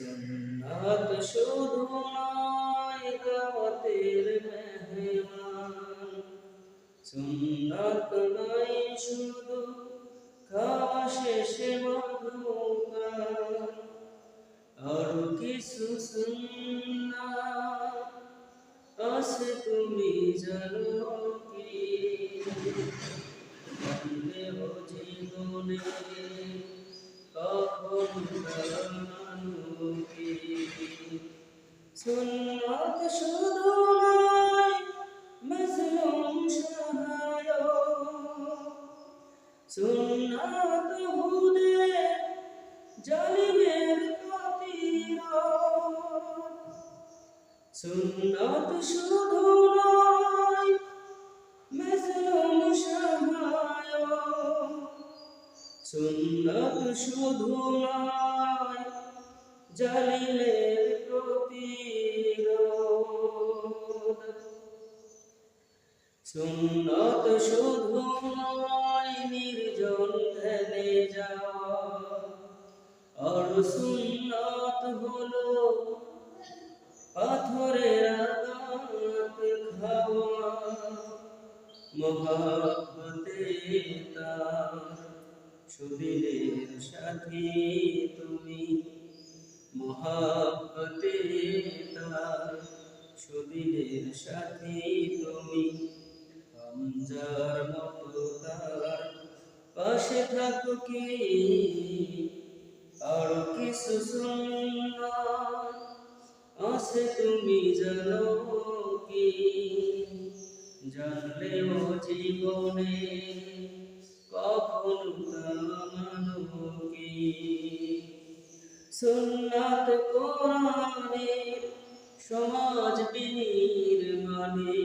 সুন্নাত শুধু নয়, দাওয়াতের মেহমান। সুন্নাত নয় শুধু খাওয়া শেষে মধুপান আর কিছু সুন্নাত আছে, তুমি জানো কি? জীবনে সুন্নাত শুধু নয় মজলুম সহায় সুন্নাত হুদে জালিমের সুন্নাত শুধু নয় মজলুম সহায় সুন্নাত শুধু নয়, জালিমের প্রতিরোধ। সুন্নত শুধু নয়, নির্জন ধ্যানে যাওয়া আর সুন্নত হলো পাথরের আঘাত খাওয়া। মহাব্বতে তার সুদিনের সাথী তুমি মহাব্বতে তার সুদিনের সাথী তুমি হামজার মতো তার পাশে থাকো কি? আর কিছু সুন্দর আছে তুমি জানো কি? জানলেও জীবনে কখন কি সুন্নাত কোরআনের সমাজ বিনির মানে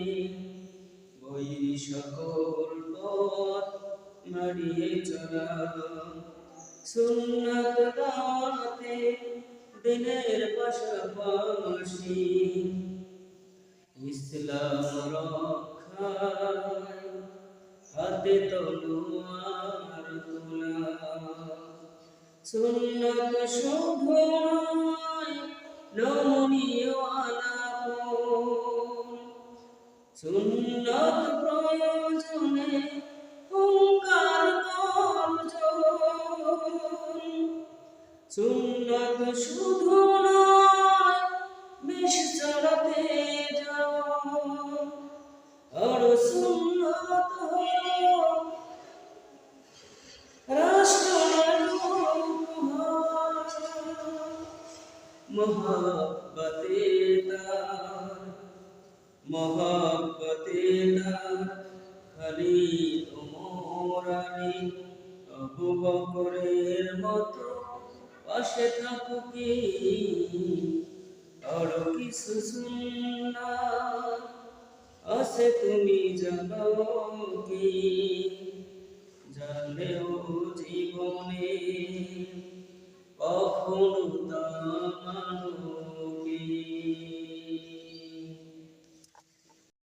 বই সকল পথ মারিয়ে চলা সুন্নাত দাতে দিনের পাশাপাশি ইসলাম রক্ষায় হাতে তলোয়ার তোলা। সুন্নত শুভ নয় নমনীয় আলাপন সুন্নত প্রয়োজনে হুঙ্কার সুন্নত শুধু নয় বেশ চড়াতে যাও। আর মহাব্বতে তার মহাব্বতে তার খালি বকরের মতো পাশে থাকো আর কিছু সুন্নাত আছে তুমি জানো কি জীবনে কখনো